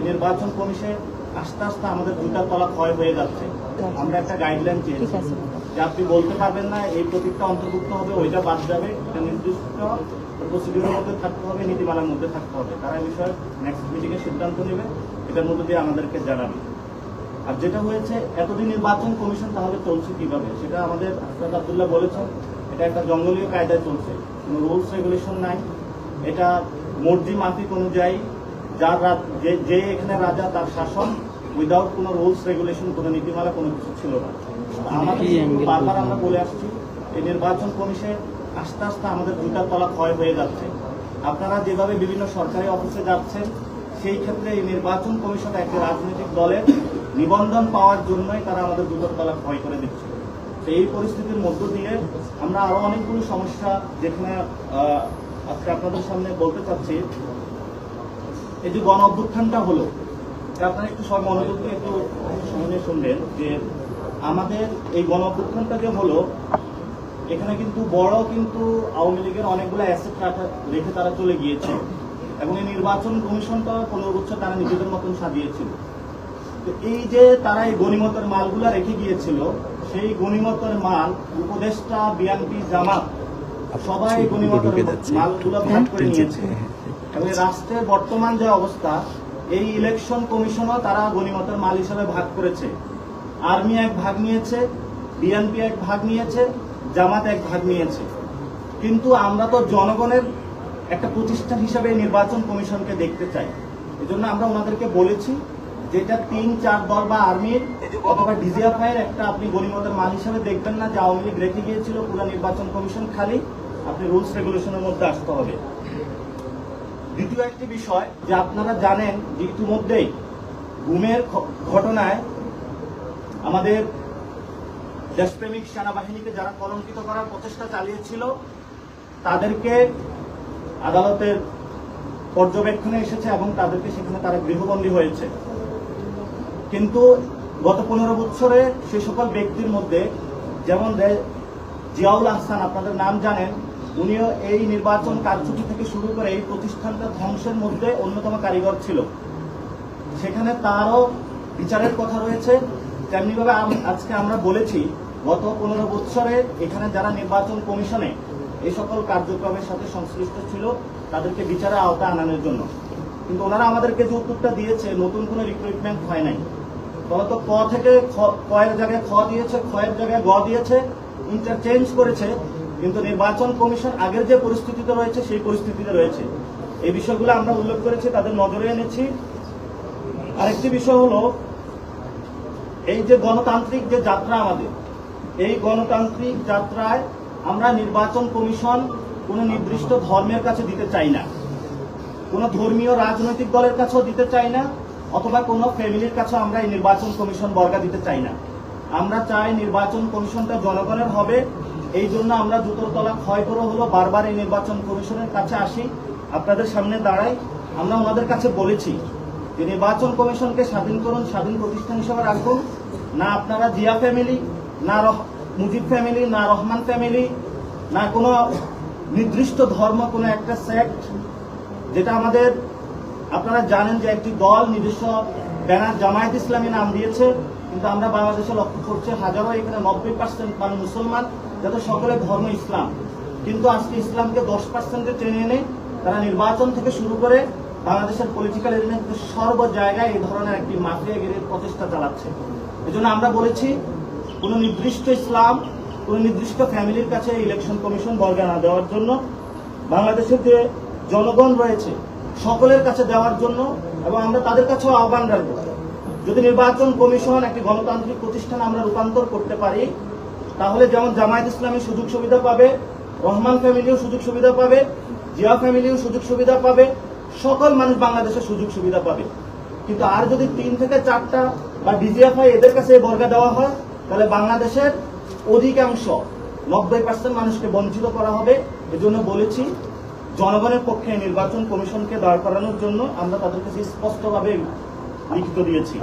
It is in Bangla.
এই নির্বাচন কমিশন আস্তে আস্তে আমাদের দুইটা তলা ক্ষয় হয়ে যাচ্ছে। আমরা একটা গাইডলাইন চেয়েছি। যে আপনি বলতে পারবেন না এই প্রতীকটা অন্তর্ভুক্ত হবে ওইটা বাদ যাবে। এটা নির্দিষ্ট প্রসিডিউরের মধ্যে থাকতে হবে নীতিমালার মধ্যে থাকতে হবে। তারা এই বিষয়ে নেক্সট মিটিংয়ে সিদ্ধান্ত নেবে এটার মধ্যে দিয়ে আমাদেরকে জানাবে। আর যেটা হয়েছে এতদিন নির্বাচন কমিশন তাহলে চলছে কীভাবে? সেটা আমাদের আফরাদ আবদুল্লাহ বলেছেন। এটা একটা জঙ্গলীয় কায়দায় চলছে। কোনো রুলস রেগুলেশন নাই। এটা মর্জি মাফিক অনুযায়ী যার যে যে এখানে রাজা তার শাসন উইদাউট কোনো রুলস রেগুলেশন কোনো নীতিমালা কোনো কিছু ছিল না। আমাদের বারবার আমরা বলে আসছি এই নির্বাচন কমিশন আস্তে আস্তে আমাদের দুইটা তলা ক্ষয় হয়ে যাচ্ছে। আপনারা যেভাবে বিভিন্ন সরকারি অফিসে যাচ্ছেন সেই ক্ষেত্রে এই নির্বাচন কমিশন একটি রাজনৈতিক দলের নিবন্ধন পাওয়ার জন্যই তারা আমাদের দুটো তলা ক্ষয় করে দিচ্ছে। তো এই পরিস্থিতির মধ্য দিয়ে আমরা আরও অনেকগুলো সমস্যা যেখানে আজকে আপনাদের সামনে বলতে চাচ্ছি এই যে গণ অভ্যুত্থানটা হলো আপনারা একটু সব মনোযোগ দিয়ে একটু শুনে শুনলেন যে আমাদের এই গণ অভ্যুত্থানটা যে হলো, এখানে কিন্তু বড় কিন্তু আওয়ামী লীগের অনেকগুলো অ্যাসেট রেখে তারা চলে গিয়েছে এবং এই নির্বাচন কমিশনটা পনেরো বছর তারা নিজেদের মতন সাজিয়েছিল। তো এই যে তারা এই গণিমতের মালগুলা রেখে গিয়েছিল, সেই গণিমতের মাল উপদেষ্টা বিএনপি জামাত সবাই গণিমতের মালগুলো ভাগ করে নিয়েছে। এবং রাষ্ট্রের বর্তমান যে অবস্থা এই ইলেকশন কমিশনও তারা গণিমতের মাল হিসাবে ভাগ করেছে। আর্মি এক ভাগ নিয়েছে বিএনপি এক ভাগ নিয়েছে জামাত এক ভাগ নিয়েছে। কিন্তু আমরা তো জনগণের একটা প্রতিষ্ঠান হিসাবে নির্বাচন কমিশনকে দেখতে চাই। এজন্য আমরা ওনাদেরকে বলেছি যেটা তিন চার দল বা আর্মির অথবা ডিজিএফআই এর একটা আপনি গণিমতের মাল হিসাবে দেখবেন না যে আওয়ামী লীগ রেখে গিয়েছিল পুরো নির্বাচন কমিশন খালি। আপনি রুলস রেগুলেশনের মধ্যে আসতে হবে। দ্বিতীয় একটি বিষয়, যে আপনারা জানেন যে ইতিমধ্যেই গুমের ঘটনায় আমাদের দেশপ্রেমিক সেনাবাহিনীকে যারা কলঙ্কিত করার প্রচেষ্টা চালিয়েছিল, তাদেরকে আদালতের পর্যবেক্ষণে এসেছে এবং তাদেরকে সেখানে তারা গৃহবন্দী হয়েছে। কিন্তু গত পনেরো বছরে সে সকল ব্যক্তির মধ্যে, যেমন জিয়াউল আহসান, আপনাদের নাম জানেন উনিও এই নির্বাচন কারচুপি থেকে শুরু করে এই প্রতিষ্ঠানটা ধ্বংসের মধ্যে অন্যতম কারিগর ছিল। সেখানে তারও বিচারের কথা রয়েছে। তেমনিভাবে আজকে আমরা বলেছি, গত পনেরো বৎসরে এখানে যারা নির্বাচন কমিশনে এই সকল কার্যক্রমের সাথে সংশ্লিষ্ট ছিল, তাদেরকে বিচারে আওতায় আনানোর জন্য। কিন্তু ওনারা আমাদেরকে যে উত্তরটা দিয়েছে, নতুন কোনো রিক্রুটমেন্ট হয় নাই। ফলত ক থেকে খ- কয়ের জায়গায় খ দিয়েছে খয়ের জায়গায় গ দিয়েছে ইন্টারচেঞ্জ করেছে। কিন্তু নির্বাচন কমিশন আগের যে পরিস্থিতিতে রয়েছে, সেই পরিস্থিতিতে রয়েছে। এই বিষয়গুলো আমরা উল্লেখ করেছি, তাদের নজরে এনেছি। আরেকটি বিষয় হলো, এই যে গণতান্ত্রিক যে যাত্রা আমাদের, এই গণতান্ত্রিক যাত্রায় আমরা নির্বাচন কমিশন কোনো নির্দিষ্ট ধর্মের কাছে দিতে চাই না। কোনো ধর্মীয় রাজনৈতিক দলের কাছেও দিতে চাই না, অথবা কোনো ফ্যামিলির কাছেও আমরা এই নির্বাচন কমিশন বর্গা দিতে চাই না। আমরা চাই নির্বাচন কমিশনটা জনগণের হবে। এই জন্য আমরা জুতোর তলা ক্ষয় করে হলো বারবার এই নির্বাচন কমিশনের কাছে আসি। আপনাদের সামনে দাঁড়াই। আমরা ওনাদের কাছে বলেছি যে নির্বাচন কমিশনকে স্বাধীন করুন, স্বাধীন প্রতিষ্ঠান হিসেবে রাখুন। না আপনারা জিয়া ফ্যামিলি, না মুজিব ফ্যামিলি, না রহমান ফ্যামিলি, না কোনো নির্দিষ্ট ধর্ম, কোনো একটা সেক্ট যেটা আমাদের, আপনারা জানেন যে একটি দল নিজস্ব ব্যানার জামায়াত ইসলামী নাম দিয়েছে। কিন্তু আমরা বাংলাদেশে লক্ষ্য করছি হাজারো এখানে নব্বই পার্সেন্ট মানে মুসলমান যাতে সকলের ধর্ম ইসলাম। কিন্তু আজকে ইসলামকে দশ পার্সেন্টে টেনে এনে তারা নির্বাচন থেকে শুরু করে বাংলাদেশের পলিটিক্যাল এলিমেন্ট সর্ব জায়গায় এই ধরনের একটি মাফিয়াগিরির প্রচেষ্টা চালাচ্ছে। এজন্য আমরা বলেছি, কোনো নির্দিষ্ট ইসলাম, কোনো নির্দিষ্ট ফ্যামিলির কাছে ইলেকশন কমিশন বর্গা না দেওয়ার জন্য, বাংলাদেশের যে জনগণ রয়েছে, সকলের কাছে দেওয়ার জন্য এবং আমরা তাদের কাছেও আহ্বান রাখব। যদি নির্বাচন কমিশন একটি গণতান্ত্রিক প্রতিষ্ঠান আমরা রূপান্তর করতে পারি, তাহলে যেমন জামায়াত ইসলামী সুযোগ সুবিধা পাবে, রহমান ফ্যামিলিও সুযোগ সুবিধা পাবে, জিয়া ফ্যামিলিও সুযোগ সুবিধা পাবে, সকল মানুষ বাংলাদেশে সুযোগ সুবিধা পাবে। কিন্তু আর যদি তিন থেকে চারটা বা ডিজিএফআই এদের কাছে বর্গা দেওয়া হয়, তাহলে বাংলাদেশের অধিকাংশ নব্বই পার্সেন্ট মানুষকে বঞ্চিত করা হবে। এজন্য বলেছি, জনগণের পক্ষে নির্বাচন কমিশনকে দাঁড় করানোর জন্য আমরা তাদের কাছে স্পষ্টভাবে লিখিত দিয়েছি।